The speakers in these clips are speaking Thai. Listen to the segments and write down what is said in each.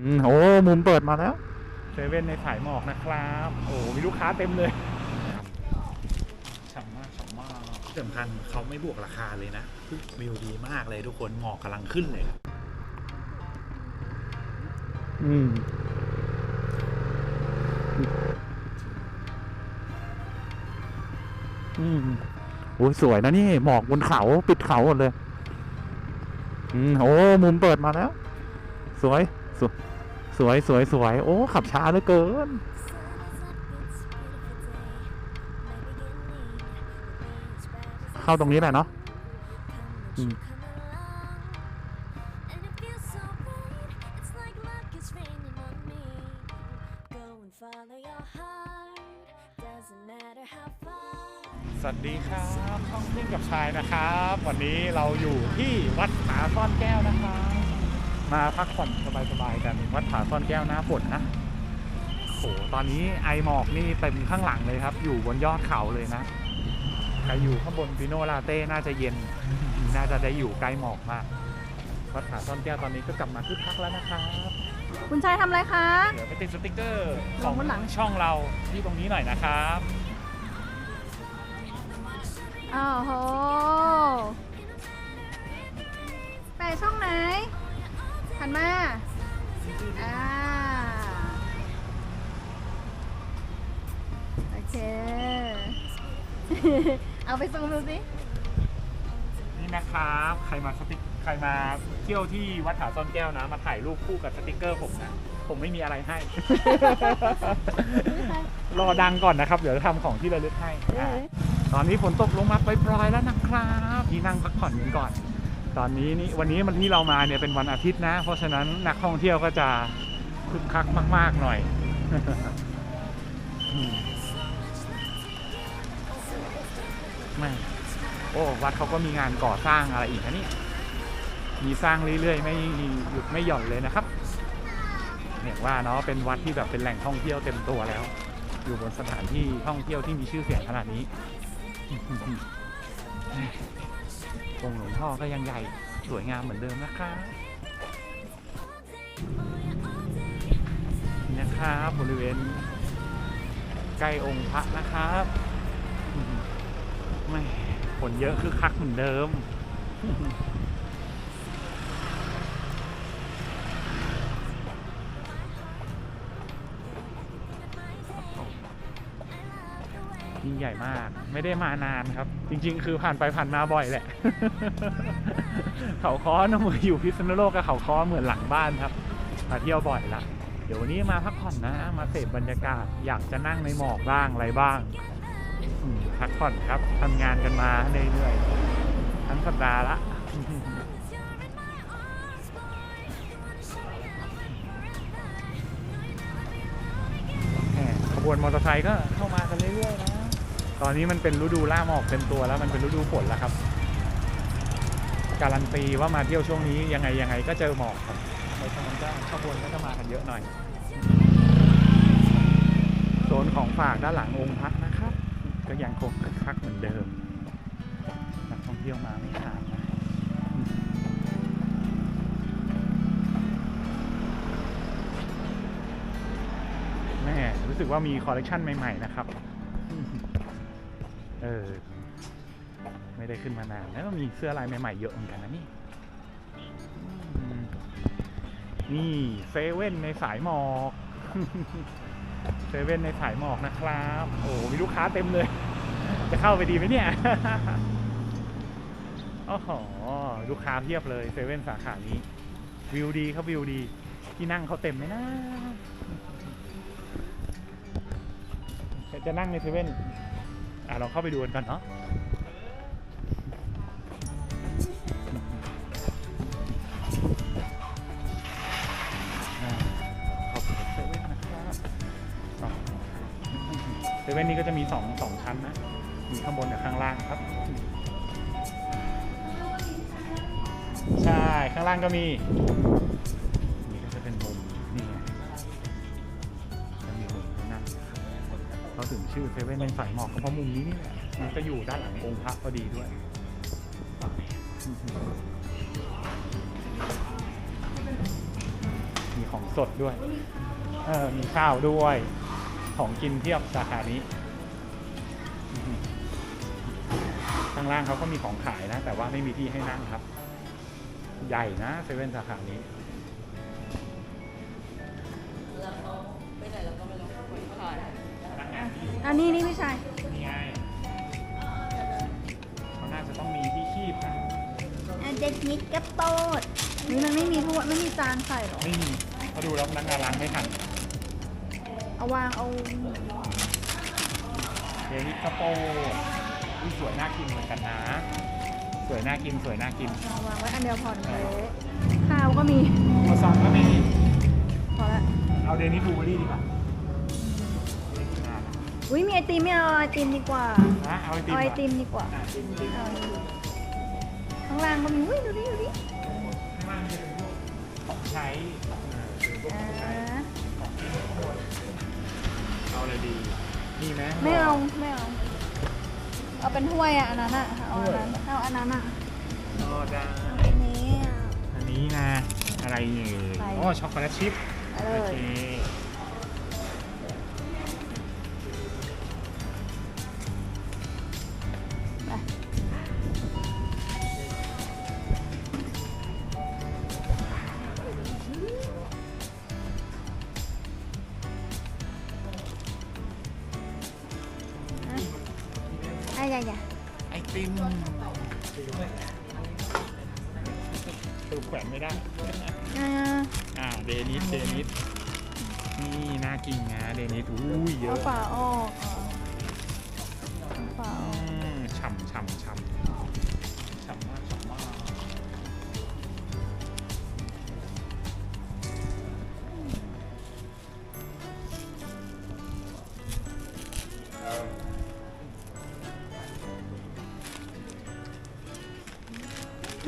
อืมโอ้มุมเปิดมาแล้วเซเว่นในสายหมอกนะครับ โอ้มีลูกค้าเต็มเลยฉ่ำมากฉ่ำมากที่สำคัญเขาไม่บวกราคาเลยนะวิวดีมากเลยทุกคนหมอกกำลังขึ้นเลยอืมอืมโอ้ยสวยนะนี่หมอกบนเขาปิดเขาหมดเลย อืมโอ้มุมเปิดมาแล้ว สวย สวยสวยสวยโอ้ ขับช้าเหลือเกิน เข้าตรงนี้แหละเนาะสวัสดีครับท่องเที่ยวกับชายนะครับ วันนี้เราอยู่ที่วัดผาซ่อนแก้วนะครับ มาพักผ่อนสบายๆกันวัดผาซ่อนแก้วหน้าฝนนะโหตอนนี้ไอหมอกนี่เต็มข้างหลังเลยครับ อยู่บนยอดเขาเลยนะใครอยู่ข้างบนปิโนลาเต้น่าจะเย็น น่าจะได้อยู่ใกล้หมอกมากวัดผาซ่อนแก้วตอนนี้ก็กลับมาคึกคักแล้วนะครับคุณชายทำอะไรคะ เดี๋ยวไปติดสติกเกอร์ขลองงบนหลังช่องเราที่ตรงนี้หน่อยนะครับอ้าวโหแปะช่องไหน หันมา อ่า โอเค เอาไปซูมดูสิ นี่นะครับใครมาสติกใครมาเที่ยวที่วัดผาซ่อนแก้วนะ มาถ่ายรูปคู่กับสติกเกอร์ผมนะ ผมไม่มีอะไรให้ รอดังก่อนนะครับ เดี๋ยวจะทำของที่ระลึกให้อ่าตอนนี้ฝนตกลงมาปล่อยๆแล้วนะครับ ที่นั่งพักผ่อนกันก่อน ตอนนี้นี่วันนี้มันที่เรามาเนี่ยเป็นวันอาทิตย์นะ เพราะฉะนั้นนักท่องเที่ยวก็จะคึกคักมาก ๆ หน่อยอืมแม่ โอ้วัดเขาก็มีงานก่อสร้างอะไรอีกนะนี่ มีสร้างเรื่อยๆ ไม่หยุดไม่หย่อนเลยนะครับ เนี่ยว่าเนาะเป็นวัดที่แบบเป็นแหล่งท่องเที่ยวเต็มตัวแล้ว อยู่บนสถานที่ท่องเที่ยวที่มีชื่อเสียงขนาดนี้ องค์หลวงพ่อก็ยังใหญ่สวยงามเหมือนเดิมนะครับนะครับบริเวณใกล้องค์พระนะครับไม่คนเยอะคือคักเหมือนเดิม ยิ่งใหญ่มาก ไม่ได้มานานครับ จริง ๆ คือผ่านไปผ่านมาบ่อยแหละ เขาค้อนะเหมือนอยู่พิษณุโลกกับเขาค้อเหมือนหลังบ้านครับ มาเที่ยวบ่อยละเดี๋ยววันนี้มาพักผ่อนนะ มาเสพบรรยากาศอยากจะนั่งในหมอกบ้างอะไรบ้างพักผ่อนครับทำงานกันมาเหนื่อยๆทั้งสัปดาห์ละแหมขบวนมอเตอร์ไซค์ก็เข้ามากันเรื่อยๆนะ ตอนนี้มันเป็นฤดูล่าหมอกเต็มตัวแล้วมันเป็นฤดูฝนแล้วครับ การันตีว่ามาเที่ยวช่วงนี้ยังไงยังไงก็เจอหมอกครับเพราะฉะนั้นก็ขบวนก็จะมากันเยอะหน่อยโซนของฝากด้านหลังองค์พระนะครับ ก็ยังคงคึกคักเหมือนเดิมนักท่องเที่ยวมาไม่ขาดนะแม่รู้สึกว่ามีคอลเลกชันใหม่ ๆ นะครับ เออ ไม่ได้ขึ้นมานาน แล้วมีเสื้อลายใหม่ๆเยอะเหมือนกันนะนี่ นี่เซเว่นในสายหมอกเซเว่นในสายหมอกนะครับ โอ้มีลูกค้าเต็มเลย จะเข้าไปดีไหมเนี่ยโอ้โหลูกค้าเพียบเลยเซเว่นสาขานี้ วิวดีครับวิวดี ที่นั่งเขาเต็มไหมนะ จะนั่งในเซเว่น อะเราเข้าไปดูกันก่อนเนาะเซเว่นนะครับอ๋อเซเว่นนี้ก็จะมีสองสองชั้นนะ มีข้างบนกับข้างล่างครับ ใช่ ข้างล่างก็มี ชื่อเซเว่นในสายหมอกก็เพราะมุมนี้นี่แหละมันก็อยู่ด้านหลังองค์พระพอดีด้วยมีของสดด้วย เออมีข้าวด้วย ของกินเทียบสาขานี้ข้างล่างเขาก็มีของขายนะ แต่ว่าไม่มีที่ให้นั่งครับ ใหญ่นะเซเว่นสาขานี้ อันนี้นี่พี่ชายนี่ไงเขาน่าจะต้องมีที่คีบนะอันเด็กนิดกระโปดนี่มันไม่มีถ้วยไม่มีจานใส่หรอ ไม่มีเขาดูแล้วพนักงานล้างไม่ทันเอาวางเอาเดนิสกระโปรงอุ๊ยสวยน่ากินเหมือนกันนะ สวยน่ากินสวยน่ากินเอาวางไว้อันเดียวพอเดี๋ยวมันเละข้าวก็มีโอซองก็มีพอละเอาเดนิสบลูเบอรี่ดีกว่าอะ อุ้ยมีไอติมไม่เอาไอติมดีกว่านะเอาไอติมเอาไอก่นติมดีกว่าอะติมติมเอาอันนี้ข้างล่างก็มีอุ้ยดูดิดูดิข้างล่างจะเป็นพวกของใช้อ่าเป็นพวกอ่าของใช้ของกินของหมดเอาอะไรดีนี่ไหมไม่เอาไม่เอาเอาเป็นถ้วยอะอันนั้นอะเอาอันนั้นเอาอันนั้นอะอ๋อได้อันนี้อะอันนี้นะอะไรเอ่ยไปอ๋อช็อกโกแลตชิพเอาเลโอยเค ติมตูแขวนไม่ได้ อ่าอ่า เดนิส เดนิส นี่น่ากินนะ เดนิส อุ้ยเยเอาอะ ฝาออกอะ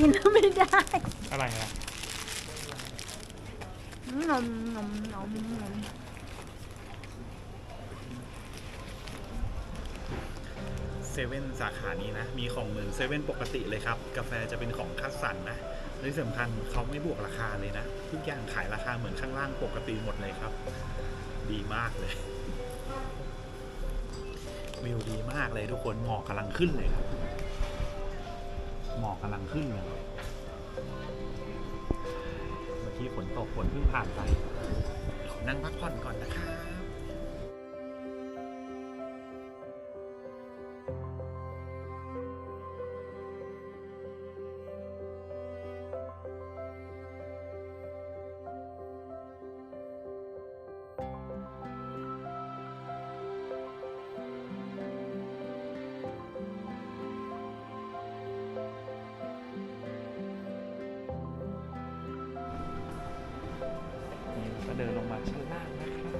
กินแล้วไม่ได้อะไรอะนมนมนมนมเซเว่นสาขานี้นะ มีของเหมือนเซเว่นปกติเลยครับ กาแฟจะเป็นของคัดสรรนะและที่สำคัญเขาไม่บวกราคาเลยนะ ทุกอย่างขายราคาเหมือนข้างล่างปกติหมดเลยครับ ดีมากเลยวิวดีมากเลยทุกคนหมอกกำลังขึ้นเลยครับหมอ กำลังขึ้นเลยเมื่อกี้ฝนตกฝนเพิ่งผ่านไปขอนั่งพักผ่อนก่อนนะครั เดินลงมาชั้นล่างนะครับ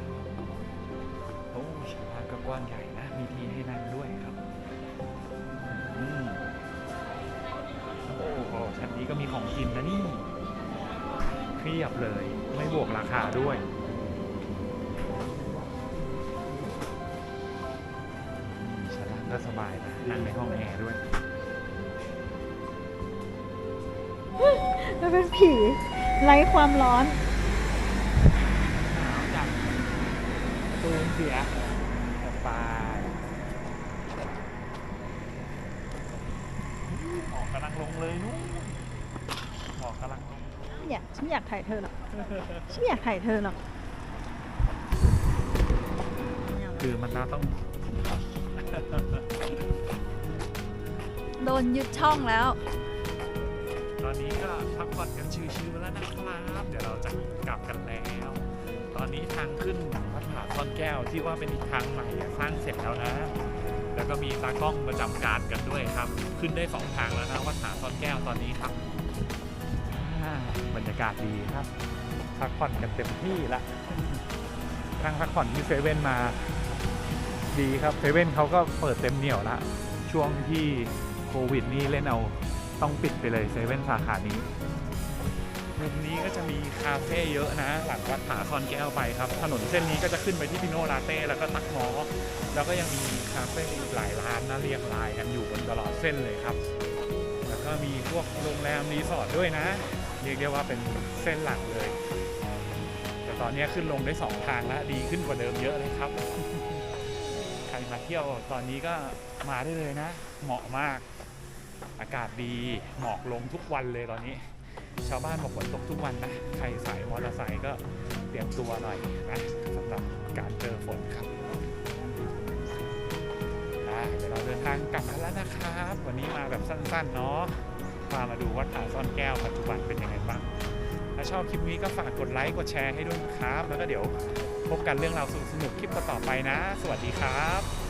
โอ้ชั้นล่างก็กว้างใหญ่นะ มีที่ให้นั่งด้วยครับอืมโอ้โหชั้นนี้ก็มีของกินนะนี่เพียบเลย ไม่บวกราคาด้วยชั้นล่างก็สบายนะนั่งในห้องแอร์ด้วยมันเป็นผีไร้ความร้อนาวจังประตู เสียสบายหมอกกำลังลงเลยนู้นหมอกกำลังลงอยากฉันอยากถ่ายเธอหรอกฉันอยากถ่ายเธอหรอกคือมันน่าต้อง โดนยึดช่องแล้ว ตอนนี้ก็พักผ่อนกันชิวๆแล้วนะครับ เดี๋ยวเราจะกลับกันแล้ว ตอนนี้ทางขึ้นวัดผาซ่อนแก้วที่ว่าเป็นอีกทางใหม่สร้างเสร็จแล้วนะ แล้วก็มีตากล้องประจำการกันด้วยครับ ขึ้นได้สองทางแล้วนะวัดผาซ่อนแก้วตอนนี้ครับบรรยากาศดีครับพักผ่อนกันเต็มที่ละนั่งพักผ่อนที่เซเว่นมาดีครับเซเว่นเขาก็เปิดเต็มเหนี่ยวละช่วงที่โควิดนี่เล่นเอาต้องปิดไปเลยเซเว่นสาขานี้ มุมนี้ก็จะมีคาเฟ่เยอะนะ หลังวัดผาซอนแก้วไปครับ ถนนเส้นนี้ก็จะขึ้นไปที่พิโนลาเต้แล้วก็ตักหมอแล้วก็ยังมีคาเฟ่อีกหลายร้านนะเรียงรายกันอยู่บนตลอดเส้นเลยครับ แล้วก็มีพวกโรงแรมรีสอร์ทด้วยนะ เรียกได้ว่าเป็นเส้นหลักเลยแต่แต่ตอนนี้ขึ้นลงได้สองทางแล้วดีขึ้นกว่าเดิมเยอะเลยครับ ใครมาเที่ยวตอนนี้ก็มาได้เลยนะ เหมาะมาก อากาศดีหมอกลงทุกวันเลยตอนนี้ ชาวบ้านบอกฝนตกทุกวันนะ ใครสายมอเตอร์ไซค์ก็เตรียมตัวหน่อยนะสำหรับการเจอฝนครับเดี๋ยวเราเดินทางกลับกันแล้วนะครับ วันนี้มาแบบสั้นๆเนาะพามาดูวัดผาซ่อนแก้วปัจจุบันเป็นยังไงบ้าง ถ้าชอบคลิปนี้ก็ฝากกดไลค์กดแชร์ให้ด้วยนะครับ แล้วก็เดี๋ยวพบกันเรื่องราวสนุกๆคลิปต่อไปนะ สวัสดีครับ